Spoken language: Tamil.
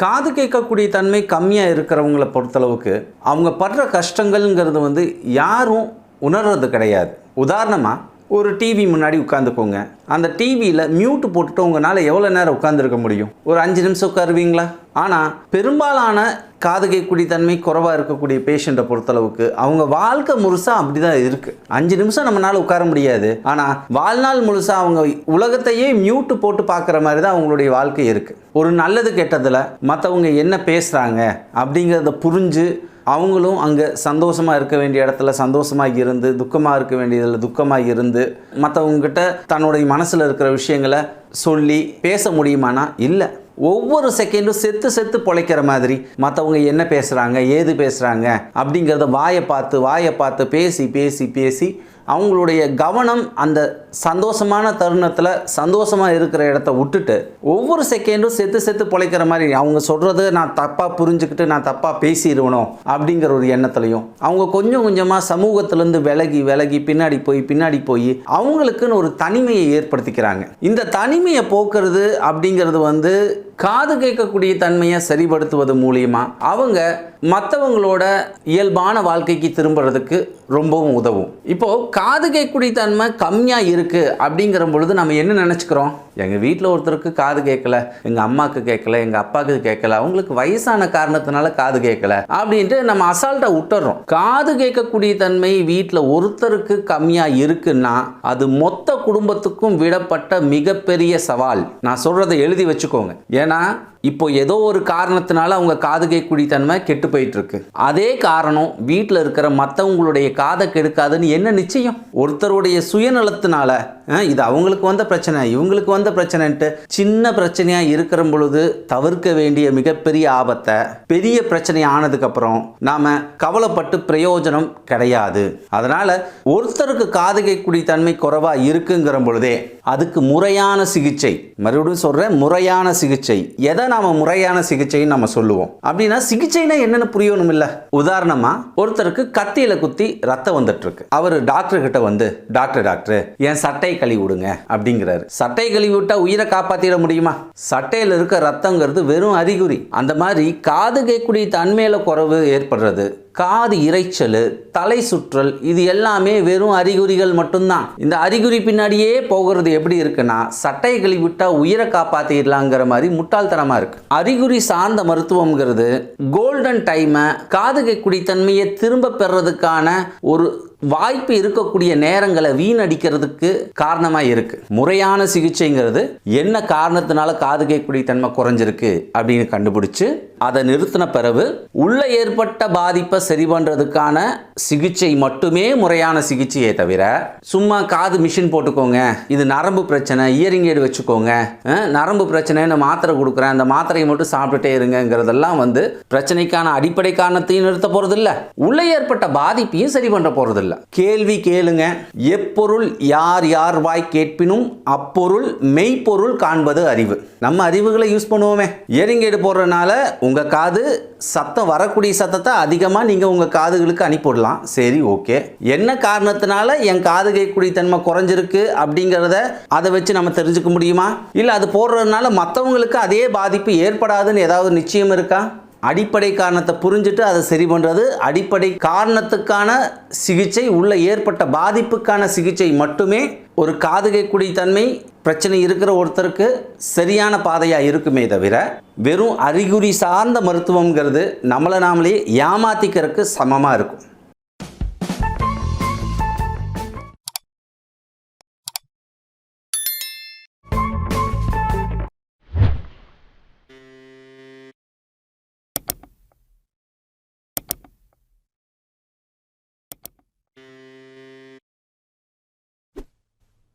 காது கேட்கக்கூடிய தன்மை கம்மியாக இருக்கிறவங்கள பொறுத்தளவுக்கு அவங்க படுற கஷ்டங்கள்ங்கிறது வந்து யாரும் உணர்றது கிடையாது. உதாரணமாக ஒரு டிவி முன்னாடி உட்காந்துக்கோங்க. அந்த டிவியில் மியூட் போட்டுட்டு உங்களால் எவ்வளோ நேரம் உட்காந்துருக்க முடியும்? ஒரு அஞ்சு நிமிஷம் உட்காருவீங்களா? ஆனால் பெரும்பாலான காது கேட்கக்கூடிய தன்மை குறைவாக இருக்கக்கூடிய பேஷண்ட்டை பொறுத்தளவுக்கு அவங்க வாழ்க்கை முழுசாக அப்படி தான் இருக்குது அஞ்சு நிமிஷம் நம்மளால் உட்கார முடியாது. ஆனால் வாழ்நாள் முழுசாக அவங்க உலகத்தையே மியூட்டு போட்டு பார்க்குற மாதிரி தான் அவங்களுடைய வாழ்க்கை இருக்குது ஒரு நல்லது கெட்டதில் மற்றவங்க என்ன பேசுகிறாங்க அப்படிங்கிறத புரிஞ்சு அவங்களும் அங்கே சந்தோஷமாக இருக்க வேண்டிய இடத்துல சந்தோஷமாக இருந்து துக்கமாக இருக்க வேண்டியதில் துக்கமாக இருந்து மற்றவங்ககிட்ட தன்னுடைய மனசில் இருக்கிற விஷயங்களை சொல்லி பேச முடியுமானா? இல்லை. ஒவ்வொரு செகண்டும் செத்து செத்து பொழைக்கிற மாதிரி மற்றவங்க என்ன பேசுகிறாங்க ஏது பேசுகிறாங்க அப்படிங்கிறத வாயை பார்த்து வாயை பார்த்து பேசி பேசி பேசி அவங்களுடைய கவனம் அந்த சந்தோஷமான தருணத்தில் சந்தோஷமாக இருக்கிற இடத்த விட்டுட்டு ஒவ்வொரு செகண்டும் செத்து செத்து பொழைக்கிற மாதிரி அவங்க சொல்கிறது நான் தப்பாக புரிஞ்சுக்கிட்டு நான் தப்பாக பேசிடுவணும் அப்படிங்கிற ஒரு எண்ணத்துலையும் அவங்க கொஞ்சம் கொஞ்சமாக சமூகத்திலேருந்து விலகி விலகி பின்னாடி போய் பின்னாடி போய் அவங்களுக்குன்னு ஒரு தனிமையை ஏற்படுத்திக்கிறாங்க. இந்த தனிமையை போக்குறது அப்படிங்கிறது வந்து காது கேட்கக்கூடிய தன்மையை சரிப்படுத்துவது மூலியமா அவங்க மற்றவங்களோட இயல்பான வாழ்க்கைக்கு திரும்புறதுக்கு ரொம்பவும் உதவும். இப்போ காது கேட்கக்கூடிய தன்மை கம்மியாக இருக்குது அப்படிங்கிற பொழுது நம்ம என்ன நினச்சிக்கிறோம்? எங்கள் வீட்டில் ஒருத்தருக்கு காது கேட்கல எங்கள் அம்மாவுக்கு கேட்கல எங்கள் அப்பாவுக்கு கேட்கல அவங்களுக்கு வயசான காரணத்தினால காது கேட்கல அப்படின்ட்டு நம்ம அசால்ட்டாக விட்டுறோம். காது கேட்கக்கூடிய தன்மை வீட்டில் ஒருத்தருக்கு கம்மியாக இருக்குன்னா அது மொத்த குடும்பத்துக்கும் விடப்பட்ட மிகப்பெரிய சவால். நான் சொல்கிறத எழுதி வச்சுக்கோங்க. ஏன்னா இப்போ ஏதோ ஒரு காரணத்தினால அவங்க காது கேட்கக்கூடிய தன்மை கெட்டு போயிட்டு இருக்கு அதே காரணம் வீட்டில் இருக்கிற மற்றவங்களுடைய காதை கெடுக்காதுன்னு என்ன நிச்சயம்? ஒருத்தருடைய சுயநலத்தினால இது அவங்களுக்கு வந்த பிரச்சனை இவங்களுக்கு வந்த பிரச்சனைன்ட்டு சின்ன பிரச்சனையா இருக்கிற பொழுது தவிர்க்க வேண்டிய மிகப்பெரிய ஆபத்தை பெரிய பிரச்சனை ஆனதுக்கப்புறம் நாம கவலைப்பட்டு பிரயோஜனம் கிடையாது. அதனால ஒருத்தருக்கு காது கேட்கக்கூடிய தன்மை குறைவா இருக்குங்கிற பொழுதே அதுக்கு முறையான சிகிச்சை மறுபடியும் சொல்றேன் முறையான சிகிச்சை. எதை நாம முறையான சிகிச்சைன்னு நம்ம சொல்லுவோம். அப்படின்னா சிகிச்சைனா என்னன்னு புரியணும் இல்ல உதாரணமா ஒருத்தருக்கு கத்தியில குத்தி ரத்தம் வந்துட்டு இருக்கு அவர் டாக்டர் கிட்ட வந்து டாக்டர் டாக்டர் என் சட்டை கழுவி விடுங்க அப்படிங்கிறாரு. சட்டை கழுவி விட்டா உயிரை காப்பாத்திட முடியுமா? சட்டையில் இருக்க ரத்தங்கிறது வெறும் அறிகுறி. அந்த மாதிரி காது கேட்கக்கூடிய தன்மையில குறைவு ஏற்படுறது காது இரைச்சல் தலை சுற்றல் இது எல்லாமே வெறும் அறிகுறிகள் மட்டும்தான். இந்த அறிகுறி பின்னாடியே போகிறது எப்படி இருக்குன்னா சட்டை கழுவி உயிரை காப்பாத்திடலாங்கிற மாதிரி முட்டாள்தனமா இருக்கு. அறிகுறி சார்ந்த மருத்துவம்ங்கிறது கோல்டன் டைமை காது கேட்கக்கூடிய தன்மையை திரும்ப பெறதுக்கான ஒரு வாய்ப்பு இருக்கக்கூடிய நேரங்களை வீணடிக்கிறதுக்கு காரணமாக இருக்குது முறையான சிகிச்சைங்கிறது என்ன காரணத்தினால காது கேட்கக்கூடிய தன்மை குறைஞ்சிருக்கு அப்படின்னு கண்டுபிடிச்சு அதை நிறுத்தின பிறகு உள்ள ஏற்பட்ட பாதிப்பை சரி பண்ணுறதுக்கான சிகிச்சை மட்டுமே முறையான சிகிச்சையே தவிர சும்மா காது மிஷின் போட்டுக்கோங்க இது நரம்பு பிரச்சனை இயரிங் ஏடு வச்சுக்கோங்க நரம்பு பிரச்சனைன்னு மாத்திரை கொடுக்குறேன் அந்த மாத்திரையை மட்டும் சாப்பிட்டுட்டே இருங்கிறதெல்லாம் வந்து பிரச்சனைக்கான அடிப்படை காரணத்தையும் நிறுத்த போகிறதில்ல உள்ள ஏற்பட்ட பாதிப்பையும் சரி பண்ண போறதில்ல கேள்வி கேளுங்க. எப்பொருள் யார் யார் வாய் கேட்பினும் அப்பொருள் மெய்ப்பொருள் காண்பது அறிவு. நம்ம அறிவுகளை யூஸ் பண்ணுவோமே. இயரிங்கேடு போடுறதுனால உங்க காது சத்தம் வரக்கூடிய சத்தத்தை அதிகமாக நீங்கள் உங்கள் காதுகளுக்கு அனுப்பிவிடலாம். சரி ஓகே. என்ன காரணத்தினால என் காது கேட்கக்கூடிய தன்மை குறைஞ்சிருக்கு அப்படிங்கிறத அதை வச்சு நம்ம தெரிஞ்சுக்க முடியுமா? இல்லை அது போடுறதுனால மற்றவங்களுக்கு அதே பாதிப்பு ஏற்படாதுன்னு ஏதாவது நிச்சயம் இருக்கா? அடிப்படை காரணத்தை புரிஞ்சுட்டு அதை சரி பண்ணுறது அடிப்படை காரணத்துக்கான சிகிச்சை உள்ள ஏற்பட்ட பாதிப்புக்கான சிகிச்சை மட்டுமே ஒரு காதுகைக்குடி தன்மை பிரச்சனை இருக்கிற ஒருத்தருக்கு சரியான பாதையாக இருக்குமே தவிர வெறும் அறிகுறி சார்ந்த மருத்துவங்கிறது நம்மளை நாமளே ஏமாத்திக்கிறதுக்கு சமமாக இருக்கும்.